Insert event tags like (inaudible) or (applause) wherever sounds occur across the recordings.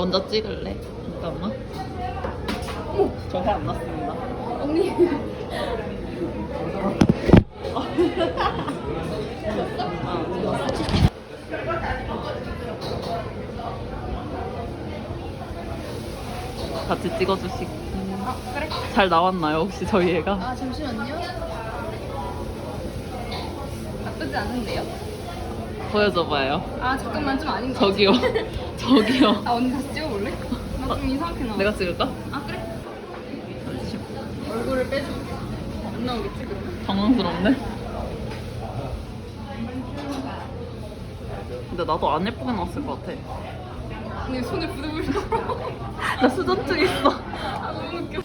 먼저 찍을래? 잠깐만. 저거 안 났습니다. 언니. 같이 찍어주시고. 아 그래? 잘 나왔나요, 혹시 저희 애가? 아 잠시만요. 나쁘지 않은데요? 보여줘봐요. 아 잠깐만 좀 아닌 것 저기요. (laughs) 저기요. 아 언니 다시 찍어볼래? 나 좀 이상하게 나와. 내가 찍을까? 아 그래? 얼굴을 빼줄게. 안 나오겠지 그러면? 당황스럽네. 근데 나도 안 예쁘게 나왔을 것 같아. 언니 손을 부들부들 떨어. 나 수전증 있어. 아 너무 웃겨.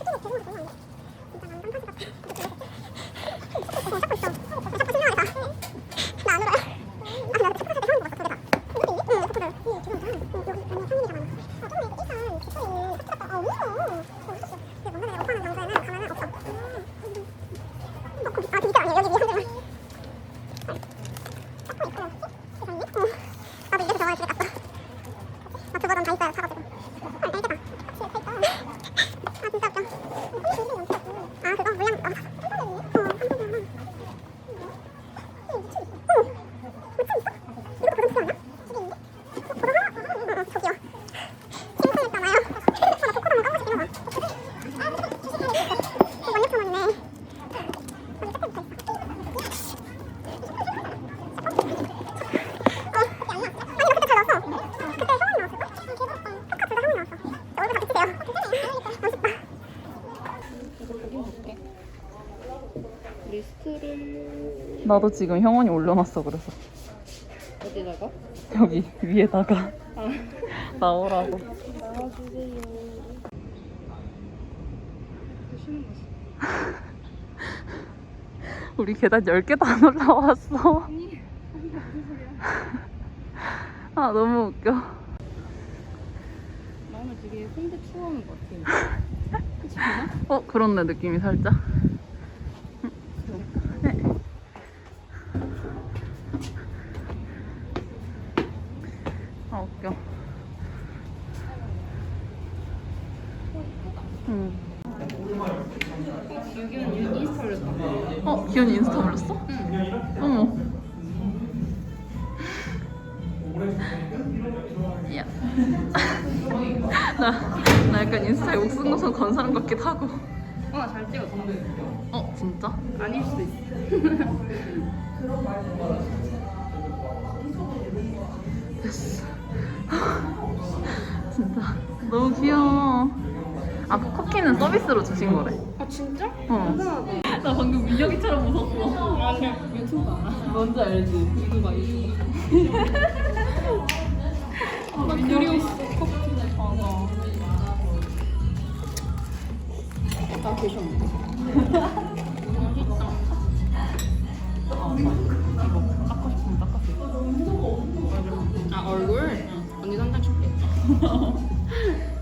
나도 이렇게 적어야 되겠다. 나 두번 다 있어요, 사가지고. 아. 아, 진짜 웃겨. 아, 그거 물량, 아, 어, 한 번에 저기요. 칭찬했잖아요. 나 포커 한번 까고 싶긴 하다. 원약천원이네. 아니, 그때 잘 나왔어. 그때 성원이 나왔을까? 포카 둘다 성원이 나왔어. 얼굴 다 비슷해요. 멋있다. 나도 지금 형원이 올려놨어 그래서 어디다가? 여기 위에다가 (laughs) 나오라고. 나와주세요. 쉬는 거지. 우리 계단 10개도 안 올라왔어. 아 너무 웃겨. 마음을 되게 홍대 추워하는 것 같아. (laughs) 그렇지 않아? 어 그렇네 느낌이 살짝. 네. 아 웃겨. 응. 인스타 올렸다. 어 기현이 인스타 올렸어? 응. 어머. 야. 나, 나 약간 인스타에 옥순고선 건 사람 같기도 하고. 어, 나잘 찍었어. 어 진짜? 아닐 수도 있어. 됐어. (laughs) 진짜 너무 귀여워. 아 쿠키는 서비스로 주신 거래. 아, 진짜? 어. 나 방금 민혁이처럼 웃었어. 아니야, 유튜브 알아. 뭔지 알지? 유튜브 유튜브. 아, 나 그리웠어. 맞아. 나 계셨네. 어, 이거 닦고 싶으면. 아, 얼굴? 언니 한장 줄게. (laughs)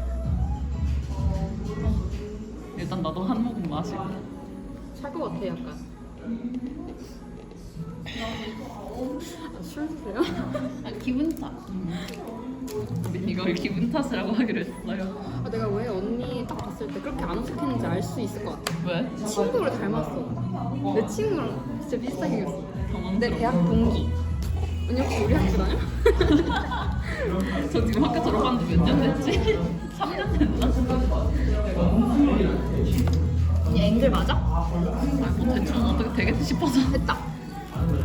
나도 한 모금 마시고. 찰것 같아, 약간. 아, 술 드세요? 아, 기분 탓. 우린 이걸 기분 탓이라고 하기로 했어요. 아, 내가 왜 언니 딱 봤을 때 그렇게 안 어색했는지 알 수 있을 것 같아. 왜? 친구를 닮았어. 내 친구랑 진짜 비슷하게 생겼어. 내 당황스러워. 대학 동기. 언니 혹시 우리 학교 다녀? (laughs) 저 지금 학교 졸업한 지 몇 년 됐지? (laughs) 3년 됐나? 언니 앵글 맞아? 아, 뭐 대충 어떻게 되겠지 싶어서. 됐다.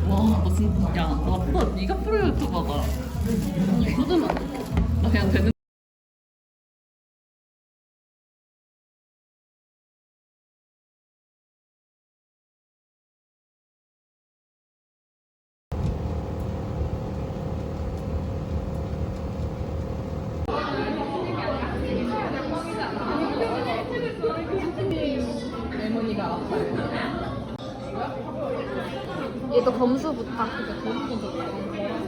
와, 너 진짜, 야, 나보다 네가 프로 유튜버다. 굳으면 나 그냥 되는. 얘도 검수 부탁.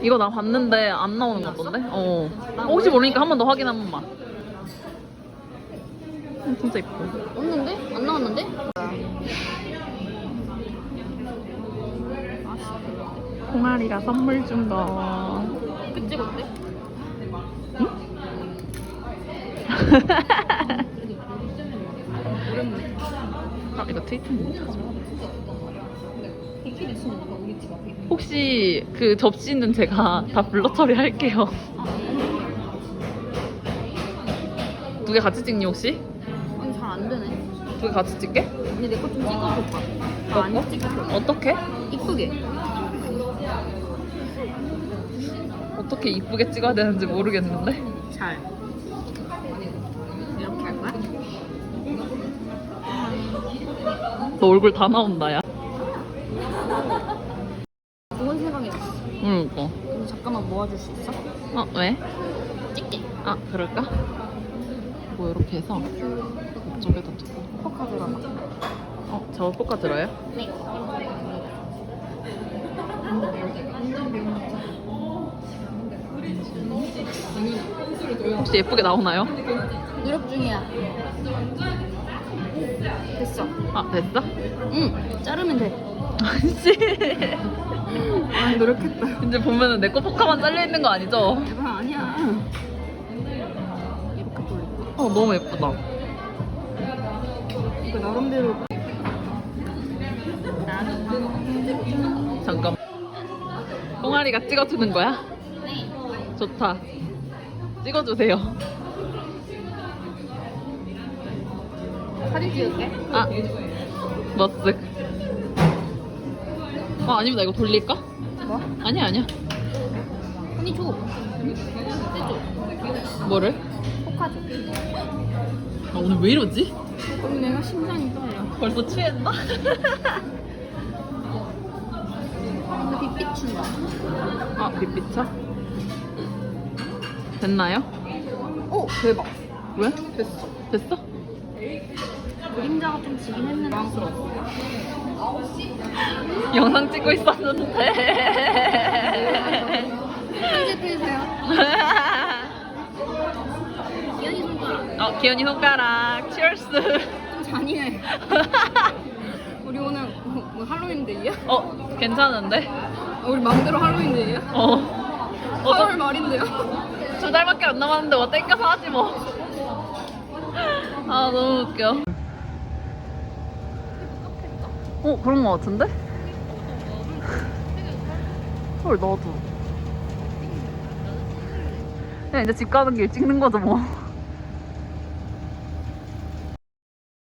이거 나 봤는데 안 나오는 것 같던데? 어. 혹시 모르니까 한 번 더 확인 한 번만. 어, 진짜 이뻐. 없는데? 안 나왔는데? 콩알이가 선물 준 거. 그 (laughs) 찍었대? 아, 이거 트위터인데 찾아. 혹시 그 접시는 제가 다 블러 처리할게요. 두 개 같이 찍니 혹시? 아니 잘 안 되네. 두 개 같이 찍게? 근데 내 거 좀 찍어줘봐. 너 나안 거? 찍어줘. 어떻게? 이쁘게. 어떻게 이쁘게 찍어야 되는지 모르겠는데. 잘. 이렇게 할 거야? 너 얼굴 다 나온다 야. 좋은 생각이야. 그러니까. 이거 잠깐만 모아줄 수 있어? 어 왜? 찍게. 아 그럴까? 뭐 이렇게 해서 이쪽에다 두고. 포카 들어가. 어 저거 포카 들어요? 네. 혹시 예쁘게 나오나요? 노력 중이야. 됐어. 아 됐어? 응. 자르면 돼. 아씨 아 노력했다. 이제 보면은 내 거 포카만 잘려 있는 거 아니죠? 이거 아니야. 이렇게 돌려. 어 너무 예쁘다. 이거 나름대로. 잠깐. 똥아리가 찍어주는 거야? 좋다. 찍어주세요. 사진 찍을게. 아, 머쓱. 아, 아니면 나 이거 돌릴까? 뭐? 아니야, 아니야. 언니 줘. 떼줘. 뭐를? 포카 줘. 아, 오늘 왜 이러지? 오늘 내가 심장이 떨려. 벌써 취했나? 근데 빛 비춘다. 아, 빛 비쳐? 됐나요? 오 대박. 왜? 됐어. 됐어? 그림자가 좀 지긴 했는데. 영상 찍고 있었는데. 편집해주세요. 이현이 손가락 어, 기현이 손가락. 치얼스. 좀 잔인해. (laughs) 우리 오늘 뭐, 뭐 할로윈데이야? 어, 괜찮은데? 아, 우리 맘대로 할로윈데이야? 어. 8월 말인데요? 두 달밖에 안 남았는데 뭐 땡겨서 하지 뭐. 아 너무 웃겨. 어 그런 거 같은데? 헐 나도. 그냥 이제 집 가는 길 찍는 거죠 뭐.